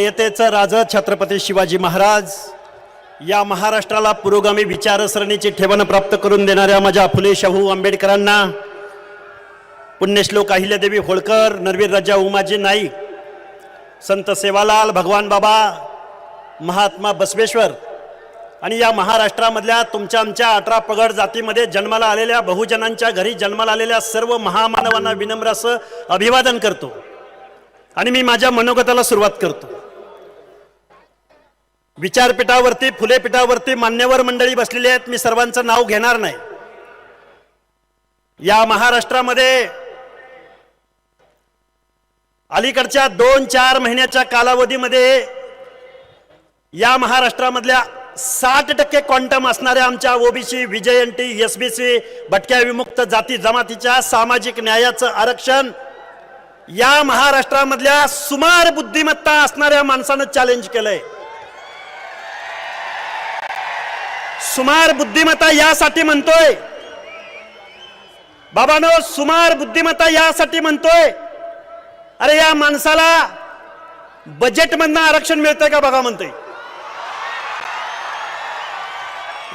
येतेचं राज छत्रपती शिवाजी महाराज या महाराष्ट्राला पुरोगामी विचारसरणीची ठेवण प्राप्त करून देणाऱ्या माझ्या फुले शाहू आंबेडकरांना पुण्यश्लोक अहिल्यादेवी होळकर नरवीर राजा उमाजी नाईक संत सेवालाल भगवान बाबा महात्मा बसवेश्वर आणि या महाराष्ट्रामधल्या तुमच्या आमच्या अठरा पगड जातीमध्ये जन्माला आलेल्या बहुजनांच्या घरी जन्माला आलेल्या सर्व महामानवांना विनम्र असं अभिवादन करतो. आणि मी माझ्या मनोगताला सुरुवात करतो. विचारपीठावरती फुलेपीठावरती मान्यवर मंडळी बसलेली आहेत. मी सर्वांचं नाव घेणार नाही. या महाराष्ट्रामध्ये अलीकडच्या दोन चार महिन्याच्या कालावधीमध्ये या महाराष्ट्रामधल्या साठ टक्के क्वांटम असणाऱ्या आमच्या ओबीसी विजयंटी एसबीसी बी सी भटक्या विमुक्त जाती जमातीच्या सामाजिक न्यायाचं आरक्षण या महाराष्ट्रामधल्या सुमार बुद्धिमत्ता असणाऱ्या माणसानं चॅलेंज केलंय. सुमार बुद्धिमत्ता यासाठी म्हणतोय. बाबानो सुमार बुद्धिमत्ता यासाठी म्हणतोय. अरे या माणसाला बजेटमधनं आरक्षण मिळतंय का बघा म्हणतोय.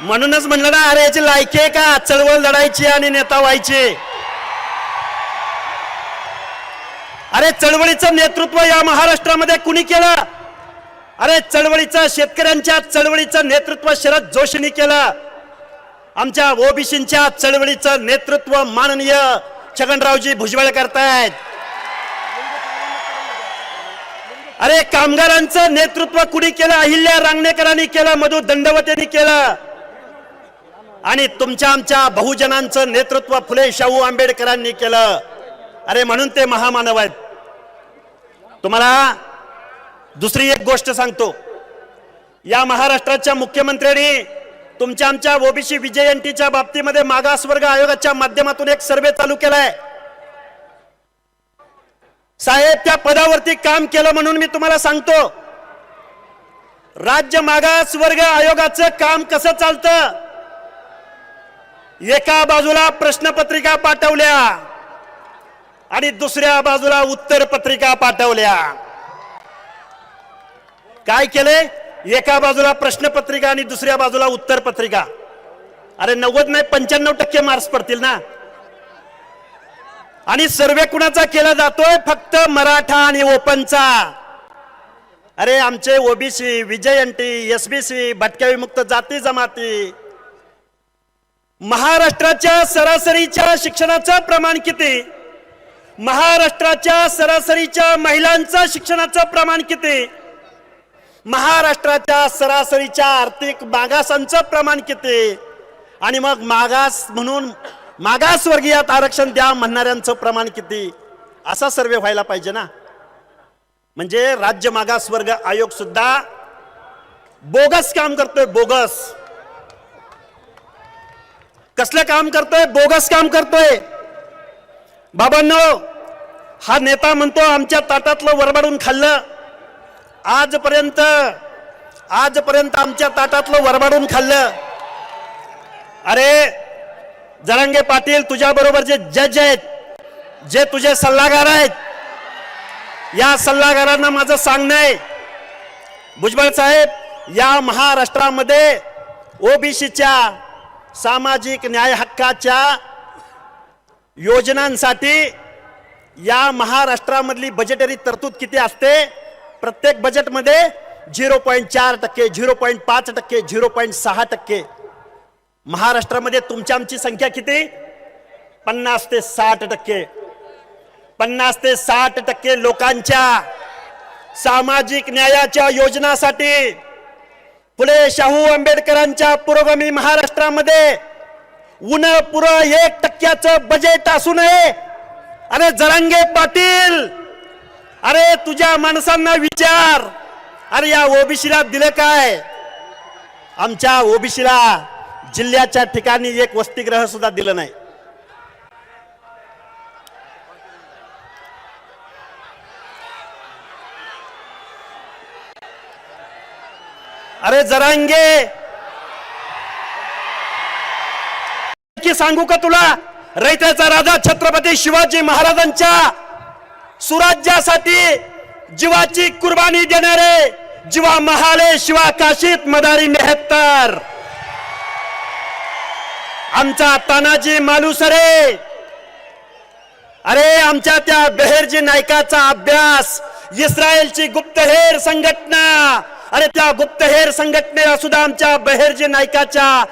म्हणूनच म्हणलं ना अरे याची लायकी आहे का? चळवळ लढायची आणि नेता व्हायची. अरे चळवळीचं नेतृत्व या महाराष्ट्रामध्ये कुणी केलं? अरे चळवळीचं शेतकऱ्यांच्या चळवळीचं नेतृत्व शरद जोशींनी केलं. आमच्या ओबीसींच्या चळवळीचं नेतृत्व माननीय छगनरावजी भुजबळ करतायत. अरे कामगारांचं नेतृत्व कुणी केलं? अहिल्या रांगणेकरांनी केलं मधु दंडवतेनी केलं. आणि तुमच्या आमच्या बहुजनांचं नेतृत्व फुले शाहू आंबेडकरांनी केलं. अरे म्हणून ते महामानव आहेत. तुम्हाला दुसरी एक गोष्ट सांगतो. या महाराष्ट्राच्या मुख्यमंत्र्यांनी तुमच्या आमच्या ओबीसी विजयंतीच्या बाबतीमध्ये मागासवर्ग आयोगाच्या माध्यमातून एक सर्वे चालू केलाय. साहेब त्या पदावरती काम केलं म्हणून मी तुम्हाला सांगतो. राज्य मागास वर्ग आयोगाचं काम कसं चालतं? एका बाजूला प्रश्नपत्रिका पाठवल्या आणि दुसऱ्या बाजूला उत्तर पत्रिका पाठवल्या. काय केले एका बाजूला प्रश्नपत्रिका आणि दुसऱ्या बाजूला उत्तर पत्रिका अरे नव्वद नाही पंच्याण्णव टक्के मार्क्स पडतील ना? आणि सर्वे कुणाचा केला जातोय? फक्त मराठा आणि ओपनचा. अरे आमचे ओबीसी विजयंती एसबीसी भटक्या विमुक्त जाती जमाती. महाराष्ट्राच्या सरासरीच्या शिक्षणाचं प्रमाण किती? महाराष्ट्राच्या सरासरीच्या महिलांचं शिक्षणाचं प्रमाण किती? महाराष्ट्राच्या सरासरीच्या आर्थिक मागासांचं प्रमाण किती? आणि मग मागास म्हणून मागासवर्गीयात आरक्षण द्या म्हणणाऱ्यांचं प्रमाण किती? असा सर्वे व्हायला पाहिजे ना. म्हणजे राज्य मागासवर्ग आयोग सुद्धा बोगस काम करतोय बोगस. कसलं काम करतोय? बोगस काम करतोय. बाबांनो हा नेता म्हणतो आमच्या ताटातलं वरबडून खाल्लं. आजपर्यंत आजपर्यंत आमच्या ताटातलं वरबाडून खाल्लं. अरे जरांगे पाटील तुझ्याबरोबर जे जज आहेत जे तुझे सल्लागार आहेत या सल्लागारांना माझं सांगणं आहे. भुजबळ साहेब या महाराष्ट्रामध्ये ओबीसीच्या सामाजिक न्याय हक्काच्या योजनांसाठी या महाराष्ट्रामधली बजेटरी तरतूद किती असते? प्रत्येक बजेटमध्ये झिरो पॉईंट चार टक्के झिरो पॉईंट पाच टक्के झिरो पॉईंट सहा टक्के. महाराष्ट्रामध्ये तुमच्या आमची संख्या किती? पन्नास ते साठ टक्के. पन्नास ते साठ टक्के लोकांच्या सामाजिक न्यायाच्या योजनासाठी फुले शाहू आंबेडकरांच्या पुरोगामी महाराष्ट्रामध्ये उन पुर एक टक्क्याचं बजेट असू नये. अरे जरांगे पाटील अरे तुझ्या माणसांना विचार. अरे या ओबीसीला दिलं काय? आमच्या ओबीसीला जिल्ह्याच्या ठिकाणी एक वसतिगृह सुद्धा दिलं नाही. अरे जरांगे. की सांगू का तुला? रयतेचा राजा छत्रपती शिवाजी महाराजांच्या सुराज्यासाठी जीवाची कुर्बानी देणारे जीवा महाले शिवा काशीत मदारी मेहत्तर आमचा तानाजी मालुसरे अरे आमच्या त्या बेहेरजी नायकाचा अभ्यास इस्रायलची गुप्तहेर संघटना. अरे त्या गुप्तहेर संघटनेला सुद्धा आमच्या बहेरजी नायकाचा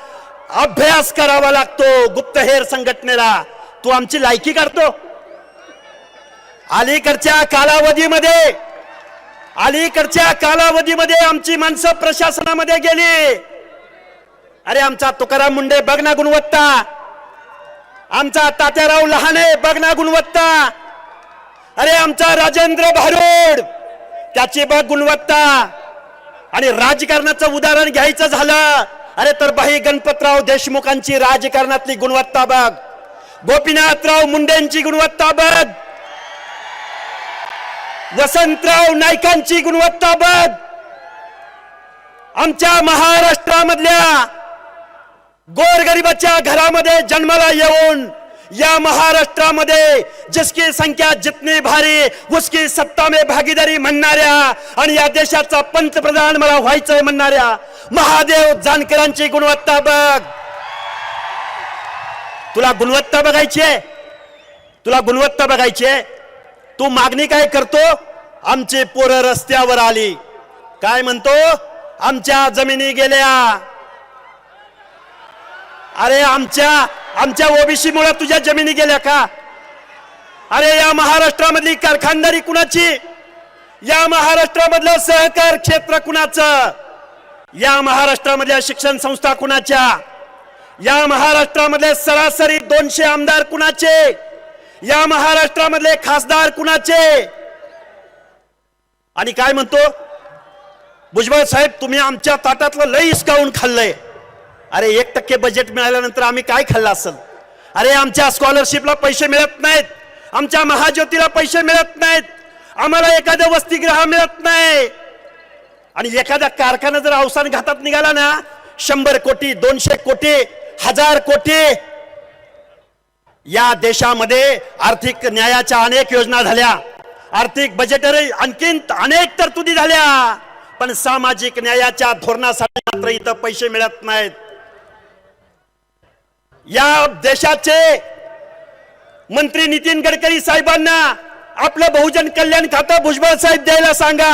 अभ्यास करावा लागतो गुप्तहेर संघटनेला. तू आमची लायकी करतो. अलीकडच्या कालावधीमध्ये अलीकडच्या कालावधीमध्ये आमची माणसं प्रशासनामध्ये गेली. अरे आमचा तुकाराम मुंडे बघ ना गुणवत्ता. आमचा तात्याराव लहाने बघ ना गुणवत्ता. अरे आमचा राजेंद्र भारुड त्याची बघ गुणवत्ता. आणि राजकारणाचं उदाहरण घ्यायचं झालं अरे तर बाई गणपतराव देशमुखांची राजकारणातली गुणवत्ता बघ. गोपीनाथराव मुंडेंची गुणवत्ता बघ. वसंतराव नाईकांची गुणवत्ता बघ. आमच्या महाराष्ट्रामधल्या गोरगरिबाच्या घरामध्ये जन्माला येऊन या महाराष्ट्रामध्ये जिसकी संख्या जितनी भारी उसकी सत्ता में भागीदारी म्हणणाऱ्या आणि या देशाचा पंतप्रधान मला व्हायचंय म्हणणाऱ्या महादेव जानकरांची गुणवत्ता बघ. तुला गुणवत्ता बघायची आहे? तुला गुणवत्ता बघायची आहे? तू मागणी काय करतो? आमची पोरं रस्त्यावर आली. काय म्हणतो? आमच्या जमिनी गेल्या. अरे आमच्या आमच्या ओबीसी मुळे तुझ्या जमिनी गेल्या का? अरे या महाराष्ट्रामधली कारखानदारी कुणाची? या महाराष्ट्रामधलं सहकार क्षेत्र कुणाचं? या महाराष्ट्रामधल्या शिक्षण संस्था कुणाच्या? या महाराष्ट्रामधले सरासरी दोनशे आमदार कुणाचे? या महाराष्ट्रामधले खासदार कुणाचे? आणि काय म्हणतो? भुजबळ साहेब तुम्ही आमच्या ताटातलं लई हिसकावून खाल्लंय. अरे एक टक्के बजेट मिळाल्यानंतर आम्ही काय खाल्लं असेल? अरे आमच्या स्कॉलरशिपला पैसे मिळत नाहीत. आमच्या महाज्योतीला पैसे मिळत नाहीत. आम्हाला एखाद्या वसतिगृह मिळत नाही. आणि एखादा कारखाना जर अवसान घातात निघाला ना शंभर कोटी दोनशे कोटी हजार कोटी या देशामध्ये आर्थिक न्यायाच्या अनेक योजना झाल्या. आर्थिक बजेटरी आणखीन अनेक तरतुदी झाल्या. पण सामाजिक न्यायाच्या धोरणासाठी मात्र इथं पैसे मिळत नाहीत. या देशाचे मंत्री नितीन गडकरी साहेबांना आपलं बहुजन कल्याण खातं भुजबळ साहेब द्यायला सांगा.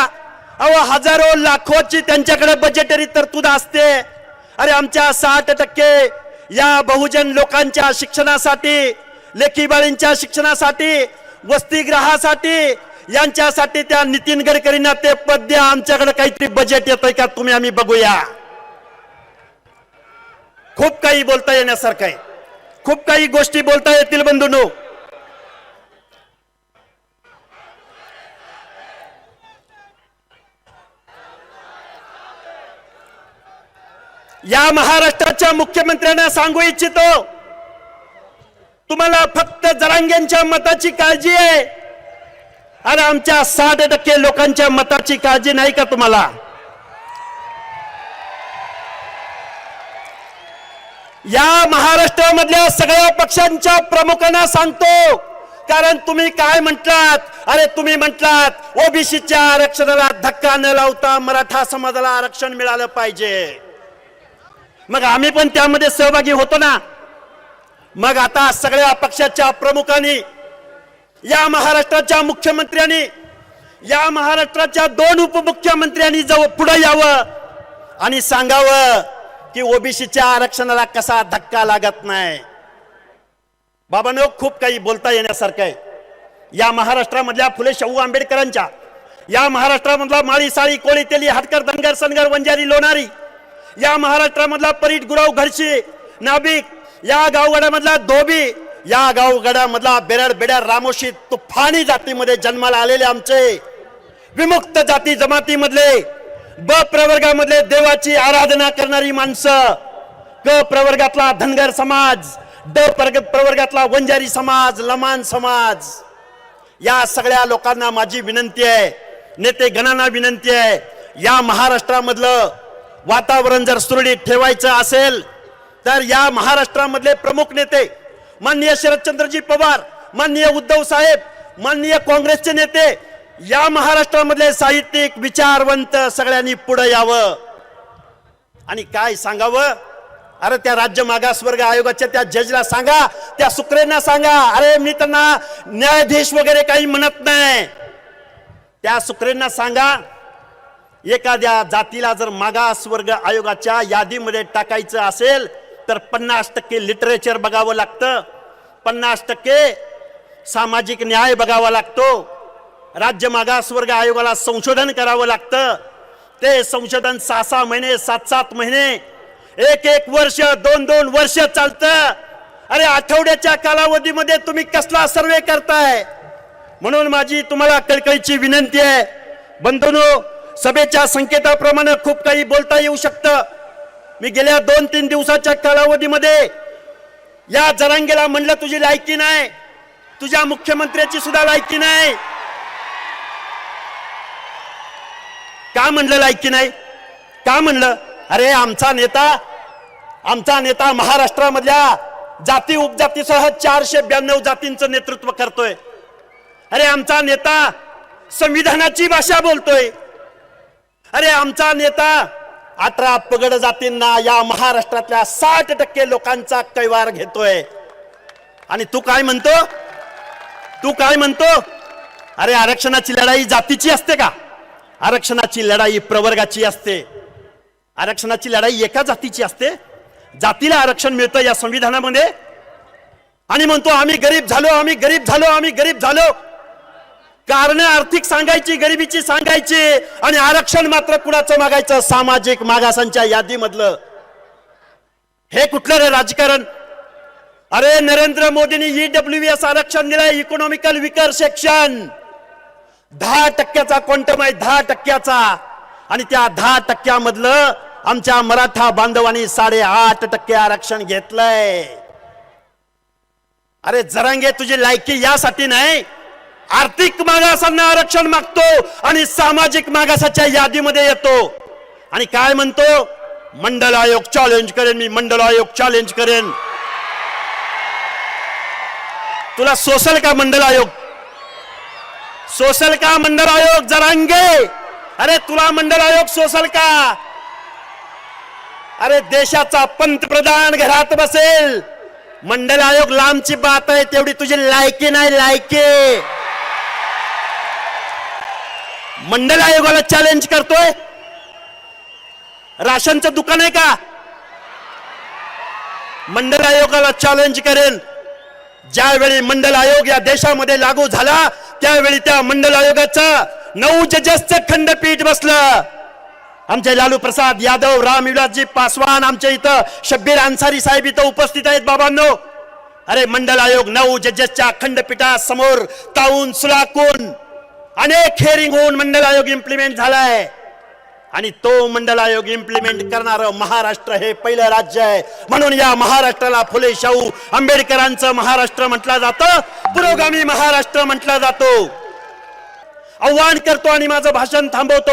अहो हजारो लाखोची त्यांच्याकडे बजेटरी तरतूद असते. अरे आमच्या साठ टक्के या बहुजन लोकांच्या शिक्षणासाठी लेखीबाळींच्या शिक्षणासाठी वसतिगृहासाठी यांच्यासाठी त्या नितीन गडकरींना ते पद द्या. आमच्याकडे काहीतरी बजेट येतंय का तुम्ही आम्ही बघूया. खूप काही बोलता येण्यासारखं आहे. खूप काही गोष्टी बोलता येतील बंधूनो. या महाराष्ट्राच्या मुख्यमंत्र्यांना सांगू इच्छितो तुम्हाला फक्त जरांग्यांच्या मताची काळजी आहे. अरे आमच्या साठ टक्के लोकांच्या मताची काळजी नाही का तुम्हाला? या महाराष्ट्रामधल्या सगळ्या पक्षांच्या प्रमुखांना सांगतो. कारण तुम्ही काय म्हटलात? अरे तुम्ही म्हटलात ओबीसीच्या आरक्षणाला धक्का न लावता मराठा समाजाला आरक्षण मिळालं पाहिजे. मग आम्ही पण त्यामध्ये सहभागी होतो ना? मग आता सगळ्या पक्षाच्या प्रमुखांनी या महाराष्ट्राच्या मुख्यमंत्र्यांनी या महाराष्ट्राच्या दोन उपमुख्यमंत्र्यांनी जवळ पुढे यावं आणि सांगावं की ओबीसीच्या आरक्षणाला कसा धक्का लागत नाही. बाबांनो खूप काही बोलता येण्यासारखं आहे. या महाराष्ट्रामधल्या फुले शाहू आंबेडकरांच्या या महाराष्ट्रामधला माळी साळी कोळी तेली हटकर धनगर सनगर वंजारी लोणारी या महाराष्ट्रामधला परीट गुराव घरशी नाभिक या गावगडामधला धोबी या गावगडामधला बेरड बेड्या रामोशी तुफानी जातीमध्ये जन्माला आलेले आमचे. विमुक्त जाती जमातीमधले ब प्रवर्गामधले देवाची आराधना करणारी माणसं क प्रवर्गातला धनगर समाज ड प्रग- प्रवर्गातला वंजारी समाज लमान समाज. या सगळ्या लोकांना माझी विनंती आहे नेते गणांना विनंती आहे या महाराष्ट्रामधलं वातावरण जर सुरळीत ठेवायचं असेल तर या महाराष्ट्रामधले प्रमुख नेते माननीय शरदचंद्रजी पवार माननीय उद्धव साहेब माननीय काँग्रेसचे नेते या महाराष्ट्रामधले साहित्यिक विचारवंत सगळ्यांनी पुढे यावं. आणि काय सांगावं? अरे त्या राज्य मागासवर्ग आयोगाच्या त्या जजला सांगा त्या सुक्रेंना सांगा अरे मी त्यांना न्यायाधीश वगैरे काही म्हणत नाही. त्या सुक्रेंना सांगा एखाद्या जातीला जर मागासवर्ग आयोगाच्या यादीमध्ये टाकायचं असेल तर पन्नास टक्के लिटरेचर बघावं लागतं. पन्नास टक्के सामाजिक न्याय बघावा लागतो. राज्य मागासवर्ग आयोगाला संशोधन करावं लागतं. ते संशोधन सहा सहा महिने सात सात महिने एक एक वर्ष दोन दोन वर्ष चालतं. अरे आठवड्याच्या कालावधीमध्ये तुम्ही कसला सर्वे करताय? म्हणून माझी तुम्हाला कळकळीची विनंती आहे. बंधूनो सभेच्या संकेताप्रमाणे खूप काही बोलता येऊ शकतं. मी गेल्या दोन तीन दिवसाच्या कालावधीमध्ये या जरांगेला म्हणलं तुझी लायकी नाही. तुझ्या मुख्यमंत्र्याची सुद्धा लायकी नाही. का म्हणलं लायकी नाही? का म्हणलं? अरे आमचा नेता आमचा नेता महाराष्ट्रामधल्या जाती उपजातीसह चारशे ब्याण्णव जातींचं नेतृत्व करतोय. अरे आमचा नेता संविधानाची भाषा बोलतोय. अरे आमचा नेता अठरा पगड जातींना या महाराष्ट्रातल्या साठ टक्के लोकांचा कैवार घेतोय. आणि तू काय म्हणतो? तू काय म्हणतो? अरे आरक्षणाची लढाई जातीची असते का? आरक्षणाची लढाई प्रवर्गाची असते. आरक्षणाची लढाई एका जातीची असते. जातीला आरक्षण मिळतं या संविधानामध्ये. आणि म्हणतो आम्ही गरीब झालो आम्ही गरीब झालो आम्ही गरीब झालो. कारण आर्थिक सांगायची गरिबीची सांगायची आणि आरक्षण मात्र कुणाचं मागायचं? सामाजिक मागासांच्या यादीमधलं. हे कुठलं रे राजकारण? अरे नरेंद्र मोदींनी ईडब्ल्यू एस आरक्षण दिलंय इकॉनॉमिकल विकर सेक्शन दहा टक्क्याचा क्वांटम आहे दहा टक्क्याचा. आणि त्या दहा टक्क्यामधलं आमच्या मराठा बांधवांनी साडेआठ टक्के आरक्षण घेतलंय. अरे जरांगे तुझी लायकी यासाठी नाही. आर्थिक मागासांना आरक्षण मागतो आणि सामाजिक मागासाच्या यादीमध्ये येतो. आणि काय म्हणतो? मंडल आयोग चॅलेंज करेन मी मंडल आयोग चॅलेंज करेन. तुला सोसल का मंडल आयोग? सोसल का मंडल आयोग? जरांगे अरे तुला मंडल आयोग सोसल का? अरे देशाचा पंतप्रधान घरात बसेल. मंडल आयोग लांबची बात आहे तेवढी तुझी लायकी नाही लायकी. मंडल आयोगाला चॅलेंज करतोय. राशनचं दुकान आहे का? मंडल आयोगाला चॅलेंज करेन. ज्यावेळी मंडल आयोग या देशामध्ये लागू झाला त्यावेळी त्या मंडल आयोगाचं नऊ जजेसचं खंडपीठ बसलं. आमचे लालू प्रसाद यादव रामविलासजी पासवान आमच्या इथं शब्बीर अन्सारी साहेब इथं उपस्थित आहेत बाबांनो. अरे मंडल आयोग नऊ जजेसच्या खंडपीठासमोर ताऊन सुलाकून अनेक हेरिंग होऊन मंडल आयोग इम्प्लिमेंट झालाय. आणि तो मंडल आयोग इम्प्लिमेंट करणार महाराष्ट्र हे पहिलं राज्य आहे. म्हणून या महाराष्ट्राला फुले शाहू आंबेडकरांचं महाराष्ट्र म्हटलं जातं. पुरोगामी महाराष्ट्र म्हटला जातो. आव्हान करतो आणि माझं भाषण थांबवतो.